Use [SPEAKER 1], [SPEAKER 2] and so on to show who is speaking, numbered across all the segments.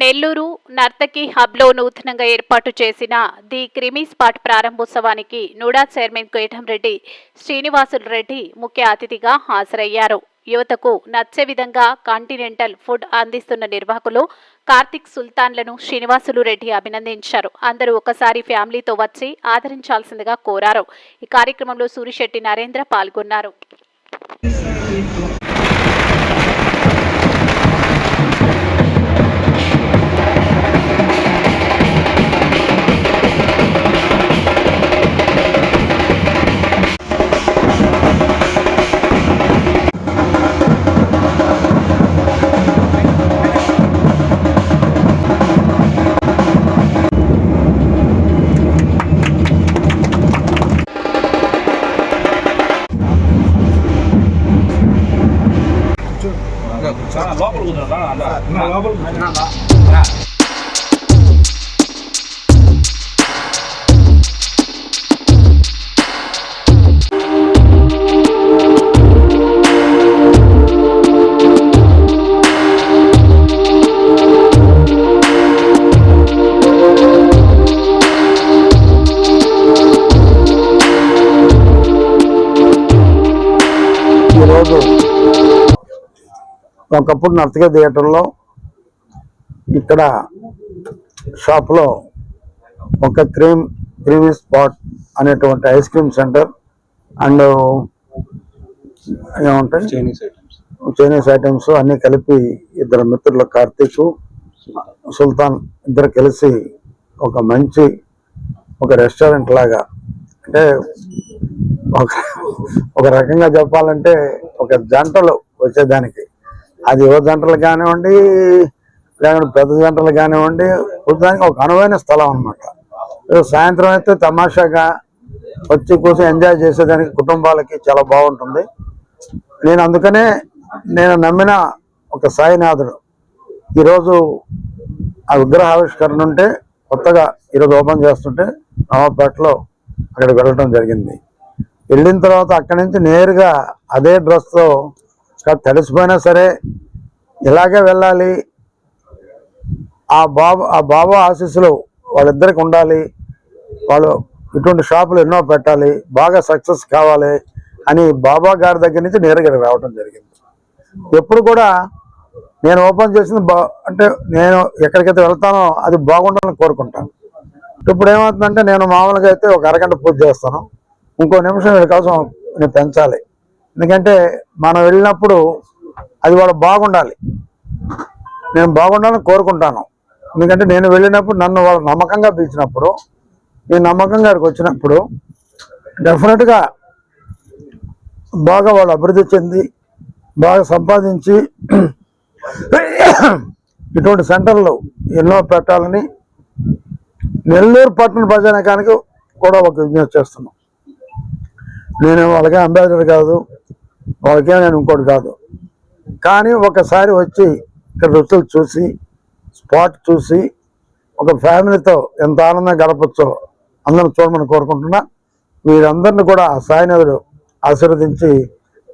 [SPEAKER 1] నెల్లూరు నర్తకి హబ్లో నూతనంగా ఏర్పాటు చేసిన ది క్రిమీ స్పాట్ ప్రారంభోత్సవానికి నూడా చైర్మన్ కోయటంరెడ్డి శ్రీనివాసులు రెడ్డి ముఖ్య అతిథిగా హాజరయ్యారు. యువతకు నచ్చే విధంగా కాంటినెంటల్ ఫుడ్ అందిస్తున్న నిర్వాహకులు కార్తిక్ సుల్తాన్లను శ్రీనివాసులు రెడ్డి అభినందించారు. అందరూ ఒకసారి ఫ్యామిలీతో వచ్చి ఆదరించాల్సిందిగా కోరారు. ఈ కార్యక్రమంలో సూరిశెట్టి నరేంద్ర పాల్గొన్నారు.
[SPEAKER 2] లోపల కూర్చోరా
[SPEAKER 3] ఈరోజు ఒకప్పుడు నర్తక థియేటర్లో ఇక్కడ షాప్లో ఒక క్రీమ్ క్రీమీ స్పాట్ అనేటువంటి ఐస్ క్రీమ్ సెంటర్ అండ్ ఏమంటాయి
[SPEAKER 2] చైనీస్ ఐటమ్స్
[SPEAKER 3] చైనీస్ ఐటమ్స్ అన్ని కలిపి ఇద్దరు మిత్రులు కార్తీక్ సుల్తాన్ ఇద్దరు కలిసి ఒక మంచి ఒక రెస్టారెంట్ లాగా అంటే ఒక ఒక రకంగా చెప్పాలంటే ఒక జంటలు వచ్చేదానికి అది యువ జంటలు కానివ్వండి లేకుంటే పెద్ద జంటలు కానివ్వండి కూర్చోడానికి ఒక అనువైన స్థలం అనమాట సాయంత్రం అయితే తమాషాగా వచ్చి కూర్చొని ఎంజాయ్ చేసేదానికి కుటుంబాలకి చాలా బాగుంటుంది. నేను అందుకనే నేను నమ్మిన ఒక సాయినాథుడు. ఈరోజు ఆ విగ్రహ ఆవిష్కరణ ఉంటే కొత్తగా ఈరోజు ఓపెన్ చేస్తుంటే నవాపేటలో అక్కడికి వెళ్ళడం జరిగింది. వెళ్ళిన తర్వాత అక్కడి నుంచి నేరుగా అదే డ్రెస్తో తడిసిపోయినా సరే ఇలాగే వెళ్ళాలి. ఆ బాబు ఆ బాబా ఆశీస్సులు వాళ్ళిద్దరికి ఉండాలి. వాళ్ళు ఇటువంటి షాపులు ఎన్నో పెట్టాలి. బాగా సక్సెస్ కావాలి అని బాబా గారి దగ్గర నుంచి నేరుగా రావటం రావడం జరిగింది. ఎప్పుడు కూడా నేను ఓపెన్ చేసింది బా అంటే నేను ఎక్కడికైతే వెళ్తానో అది బాగుండాలని కోరుకుంటాను. ఇప్పుడు ఏమవుతుందంటే నేను మామూలుగా అయితే ఒక అరగంట పూజ చేస్తాను. ఇంకో నిమిషం వీడి కోసం నేను పెంచాలి. ఎందుకంటే మనం వెళ్ళినప్పుడు అది వాడు బాగుండాలి. నేను బాగుండాలని కోరుకుంటాను. ఎందుకంటే నేను వెళ్ళినప్పుడు నన్ను వాళ్ళు నమ్మకంగా పిలిచినప్పుడు నేను నమ్మకంగా అక్కడికి వచ్చినప్పుడు డెఫినెట్గా బాగా వాళ్ళు అభివృద్ధి చెంది బాగా సంపాదించి ఇటువంటి సెంటర్లు ఎన్నో పెట్టాలని నెల్లూరు పట్టణ ప్రజానికానికి కూడా ఒక విజ్ఞప్తి చేస్తున్నాం. నేను వాళ్ళకే అంబాసిడర్ కాదు వాళ్ళకే నేను ఇంకోటి కాదు. కానీ ఒకసారి వచ్చి ఇక్కడ రుచులు చూసి స్పాట్ చూసి ఒక ఫ్యామిలీతో ఎంత ఆనందంగా గడపచ్చో అందరం చూడమని కోరుకుంటున్నా. వీరందరిని కూడా ఆ ఆశీర్వదించి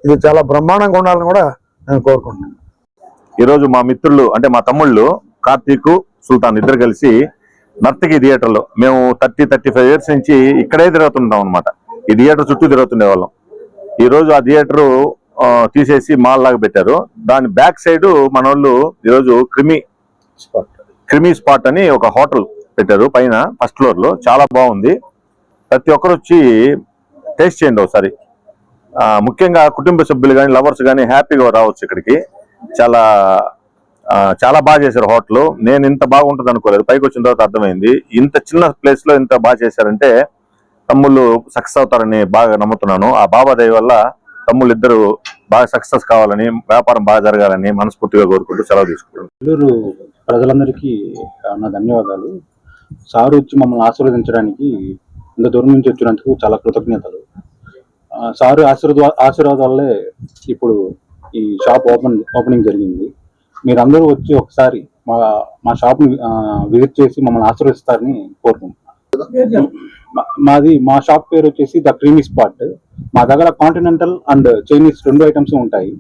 [SPEAKER 3] ఇది చాలా బ్రహ్మాండంగా ఉండాలని కూడా నేను కోరుకుంటున్నాను.
[SPEAKER 4] ఈరోజు మా మిత్రులు అంటే మా తమ్ముళ్ళు కార్తీక్ సుల్తాన్ ఇద్దరు కలిసి నర్తకి థియేటర్లో మేము థర్టీ థర్టీ ఫైవ్ ఇయర్స్ నుంచి ఇక్కడే తిరుగుతుంటాం అనమాట ఈ థియేటర్ చుట్టూ తిరుగుతుండే వాళ్ళం ఈ రోజు ఆ థియేటర్ తీసేసి మాల్ లాగా పెట్టారు. దాని బ్యాక్ సైడ్ మన వాళ్ళు ఈరోజు క్రిమి
[SPEAKER 2] స్పాట్.
[SPEAKER 4] క్రిమీ స్పాట్ అని ఒక హోటల్ పెట్టారు పైన ఫస్ట్ ఫ్లోర్లో. చాలా బాగుంది. ప్రతి ఒక్కరు వచ్చి టేస్ట్ చేయండి ఒకసారి. ముఖ్యంగా కుటుంబ సభ్యులు కానీ లవర్స్ కానీ హ్యాపీగా రావచ్చు ఇక్కడికి. చాలా చాలా బాగా చేశారు హోటల్. నేను ఇంత బాగుంటుంది అనుకోలేదు పైకి వచ్చిన తర్వాత అర్థమైంది. ఇంత చిన్న ప్లేస్లో ఇంత బాగా చేశారంటే తమ్ముళ్ళు సక్సెస్ అవుతారని బాగా నమ్ముతున్నాను. ఆ బాబా దయ వల్ల తమ్ముళ్ళు ఇద్దరు బాగా సక్సెస్ కావాలని వ్యాపారం బాగా జరగాలని మనస్ఫూర్తిగా కోరుకుంటూ సెలవు తీసుకుంటున్నాను.
[SPEAKER 2] నెల్లూరు ప్రజలందరికీ నా ధన్యవాదాలు. సారు వచ్చి మమ్మల్ని ఆశీర్వదించడానికి ఇంత దూరం నుంచి వచ్చినందుకు చాలా కృతజ్ఞతలు. సారు ఆశీర్వాద ఆశీర్వాదాలే ఇప్పుడు ఈ షాప్ ఓపెన్ ఓపెనింగ్ జరిగింది. మీరందరూ వచ్చి ఒకసారి మా మా షాప్ని విజిట్ చేసి మమ్మల్ని ఆశీర్వదిస్తారని కోరుకుంటున్నాను. మాది మా షాప్ పేరు వచ్చేసి ద క్రీమీ స్పాట్. మా దగ్గర కాంటినెంటల్ అండ్ చైనీస్ రెండు ఐటమ్స్ ఉంటాయి.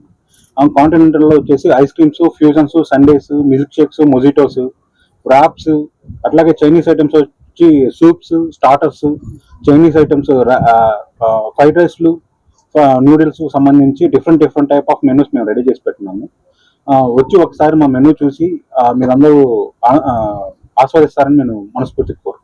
[SPEAKER 2] కాంటినెంటల్లో వచ్చేసి ice creams fusions sundaes milk shakes mojitos wraps అట్లాగే చైనీస్ ఐటమ్స్ వచ్చి soups starters Chinese items fried రైస్లు noodles సంబంధించి different different type of menus మేము రెడీ చేసి పెట్టినాము వచ్చి ఒకసారి మా మెనూ చూసి మీరందరూ ఆస్వాదిస్తారని నేను మనస్ఫూర్తిగా కోరుకుంటున్నాను.